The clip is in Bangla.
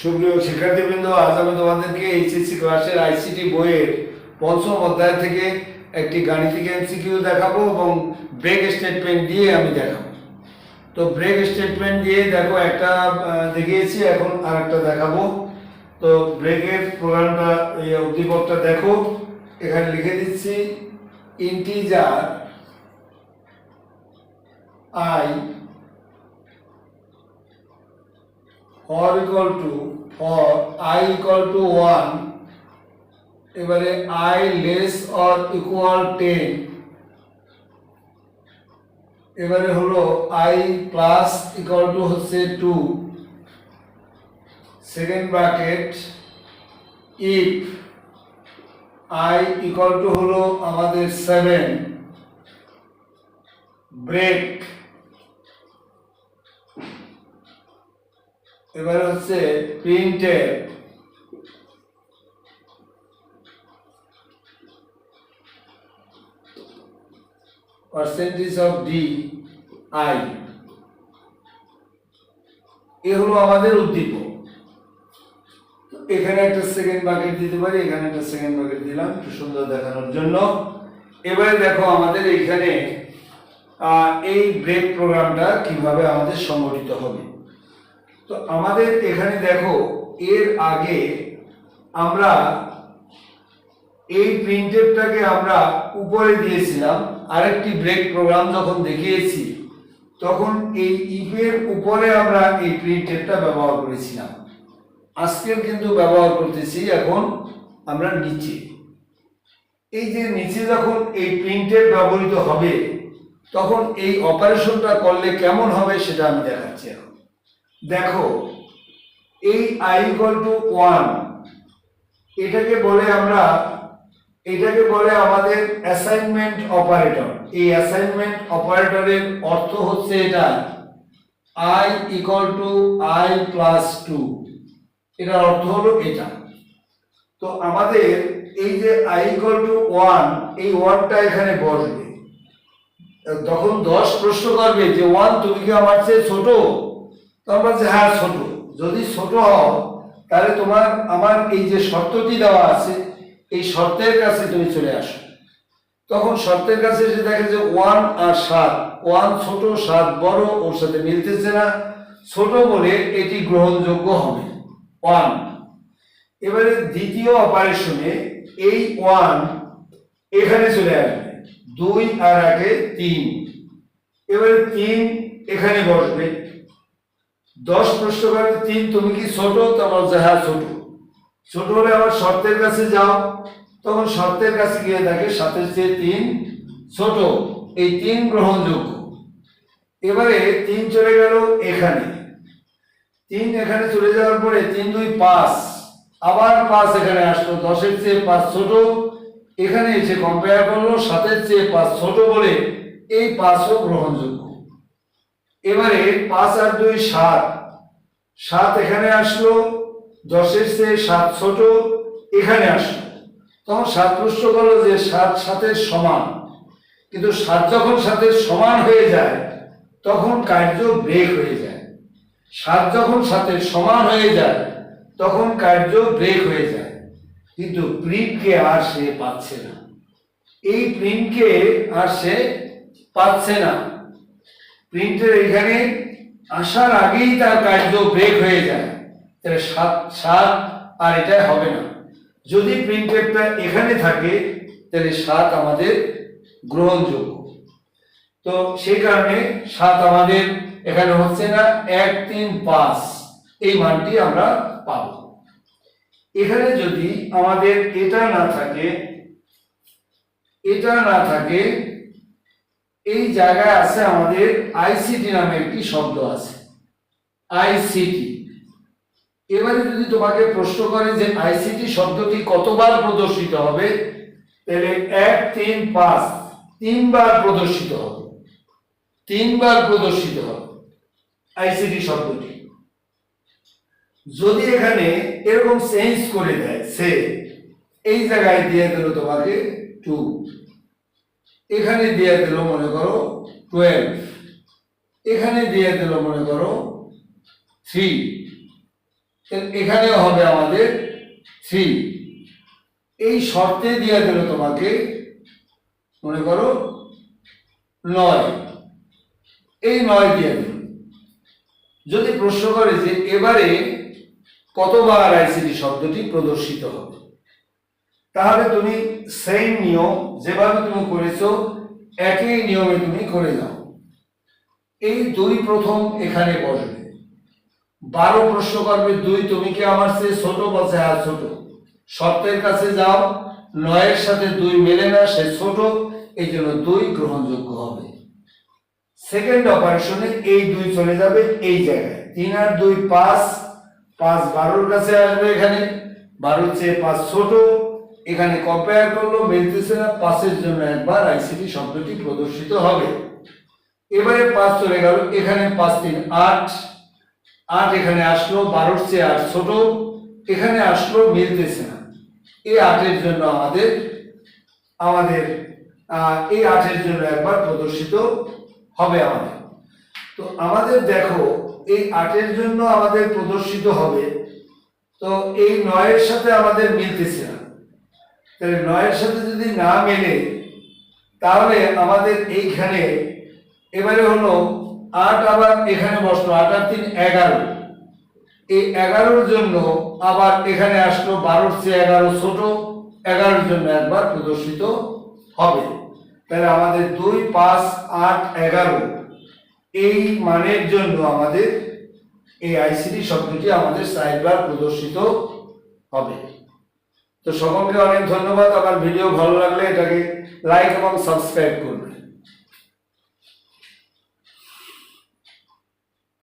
সুপ্রিয় শিক্ষার্থীবৃন্দ, আজ আমি তোমাদেরকে এইচএসসি ক্লাসের আইসিটি বইয়ের পঞ্চম অধ্যায় থেকে একটি গাণিতিক এমসিকিউ দেখাবো এবং ব্রেক স্টেটমেন্ট দিয়ে আমি দেখাবো। তো ব্রেক স্টেটমেন্ট দিয়ে দেখো একটা দেখিয়েছি, এখন আর একটা দেখাবো। তো ব্রেকের প্রোগ্রামটা এই উদ্দীপকটা দেখো, এখানে লিখে দিচ্ছি, integer I or equal to, or i equal to 1 এবারে i less or equal 10 এবারে হলো i প্লাস ইকুয়াল টু হচ্ছে 2 second bracket if i equal to হলো আমাদের 7 ব্রেক এবারে হচ্ছে প্রিন্টের percentage of D I A হলো আমাদের উদ্দীপক। এখানে একটা সেকেন্ড বাকেট দিতে পারি এখানে একটা সেকেন্ড বাকেট দিলাম একটু সুন্দর দেখানোর জন্য। এবারে দেখো আমাদের এইখানে আহ, এই ব্রেক প্রোগ্রামটা কীভাবে আমাদের সংগঠিত হবে। তো আমাদের এখানে দেখো, এর আগে আমরা এই প্রিন্টেডটাকে আমরা উপরে দিয়েছিলাম, আরেকটি ব্রেক প্রোগ্রাম যখন দেখিয়েছি, তখন এই ইফের উপরে আমরা এই প্রিন্টেডটা ব্যবহার করেছিলাম। আজকের কিন্তু ব্যবহার করতেছি, এখন আমরা নিচে। এই যে নিচে যখন এই প্রিন্টেড ব্যবহৃত হবে, তখন এই অপারেশনটা করলে কেমন হবে সেটা আমি দেখাচ্ছি এখন। দেখো, এই আই ইকুয়াল টু ওয়ান এটাকে বলে আমরা, এটাকে বলে আমাদের অ্যাসাইনমেন্ট অপারেটর এই অ্যাসাইনমেন্ট অপারেটরের অর্থ হচ্ছে এটা I equal to I plus two এটার অর্থ হলো এটা। তো আমাদের এই যে আই ইকুয়াল টু ওয়ান এই ওয়ানটা এখানে বসবে। তখন দশ প্রশ্ন করবে যে, ওয়ান তুমি কি আমার চেয়ে ছোট? তখন যে হ্যাঁ ছোট। যদি ছোট হও, তাহলে তোমার, আমার এই যে শর্তটি দেওয়া আছে, এই শর্তের কাছে তুমি চলে আসো। তখন শর্তের কাছে এসে দেখে যে, ওয়ান আর সাত, ওয়ান ছোট, সাত বড়, ওর সাথে মিলতেছে না। ছোট বলে এটি গ্রহণযোগ্য হবে। ওয়ান। এবারে দ্বিতীয় অপারেশনে এই ওয়ান এখানে চলে আসবে। দুই আর আগে তিন। এবারে তিন এখানে বসবে। দশ প্রশ্ন করে তিন তুমি কি ছোট? বলছে হ্যাঁ ছোট। ছোট হলে আবার শর্তের কাছে যাও। তখন শর্তের কাছে গিয়ে দেখে সাতের চেয়ে তিন ছোট। এই তিন গ্রহণযোগ্য। এবারে তিন চলে গেল এখানে। তিন এখানে চলে যাওয়ার পরে তিন, দুই, পাঁচ। আবার পাঁচ এখানে আসলো। দশের চেয়ে পাঁচ ছোট। এখানে এসে কম্পেয়ার করল, সাতের চেয়ে পাঁচ ছোট বলে এই পাঁচও গ্রহণযোগ্য। এবারে পাঁচ আর দুই, সাত। সাত এখানে আসলো, দশের চেয়ে সাত ছোট, এখানে আসলো। তখন সাত প্রশ্ন করল যে সাত সাতের সমান। কিন্তু সাত যখন সাতের সমান হয়ে যায়, তখন কার্য ব্রেক হয়ে যায়। সাত যখন সাতের সমান হয়ে যায়, তখন কার্য ব্রেক হয়ে যায়। কিন্তু প্রিমকে আর সে পাচ্ছে না। এই প্রিমকে আর সে পাচ্ছে না। প্রিন্টের এখানে আসার আগেই তার কার্য ব্রেক হয়ে যায়। তাহলে সাত সাত আর এটা হবে না। যদি প্রিন্টেরটা এখানে থাকে, তাহলে সাত আমাদের গ্রহণযোগ্য। তো সেই কারণে সাত আমাদের এখানে হচ্ছে না, এক, তিন, পাঁচ, এই মানটি আমরা পাবো। এখানে যদি আমাদের এটা না থাকে, এটা না থাকে এই জায়গায় আছে আমাদের আইসিটি নামে একটি শব্দ আছে। আইসিটি এবারে যদি তোমাকে প্রশ্ন করে যে আইসিটি শব্দটি কতবার প্রদর্শিত হবে, তাহলে এক, তিন, পাঁচ, তিনবার প্রদর্শিত হবে। তিনবার প্রদর্শিত হবে আইসিটি শব্দটি। যদি এখানে এরকম চেঞ্জ করে দেয় সে এই জায়গায় দিয়ে দিল তোমাকে টু এখানে দিয়ে দিল মনে করো টুয়েলভ এখানে দিয়ে দিল মনে করো থ্রি এ- এখানেও হবে আমাদের থ্রি এই শর্তে দিয়ে দিল তোমাকে মনে করো নয়। এই নয় দিয়ে দিল। যদি প্রশ্ন করে যে এবারে কতবার আইসিডি শব্দটি প্রদর্শিত হবে? তাহলে তুমি সেই নিয়ম যেভাবে তুমি করেছ, একই নিয়মে তুমি করে যাও এই দুই প্রথম এখানে বসবে। বারো প্রশ্ন করবে, দুই তুমি কি আমার চেয়ে ছোট বলছে হ্যাঁ ছোট? সত্যের কাছে যাও, নয়ের সাথে দুই মেলে না, সে ছোট এই জন্য দুই গ্রহণযোগ্য হবে। সেকেন্ড অপারেশনে এই দুই চলে যাবে এই জায়গায়। তিন আর দুই পাঁচ পাঁচ বারোর কাছে আসবে এখানে। বারোর চেয়ে পাঁচ ছোট এখানে কম্পেয়ার করল মিলতেছে না পাঁচের জন্য একবার আইসিটি শব্দটি প্রদর্শিত হবে। এবারে পাঁচ চলে গেল, এখানে পাঁচ তিন, আট। আট এখানে আসলো, বারোর চেয়ে আট ছোট। এখানে আসলো মিলতেছে না এই আটের জন্য আমাদের আমাদের এই আটের জন্য একবার প্রদর্শিত হবে আমাদের। তো আমাদের দেখো, এই আটের জন্য আমাদের প্রদর্শিত হবে। তো এই নয়ের সাথে আমাদের মিলতেছে না তাহলে নয়ের সাথে যদি না মেলে, তাহলে আমাদের এইখানে, এবারে হলো আট আবার এখানে বসল, আট আর তিন এগারো। এই এগারোর জন্য আবার এখানে আসলো বারোর চেয়ে এগারো ছোট, এগারোর জন্য একবার প্রদর্শিত হবে। তাহলে আমাদের দুই, পাঁচ, আট, এগারো, এই মানের জন্য আমাদের এই আইসিডি শব্দটি আমাদের সাইডবার প্রদর্শিত হবে। তো সকলকে অনেক ধন্যবাদ। আমার ভিডিও ভালো লাগলে এটাকে লাইক এবং সাবস্ক্রাইব করবে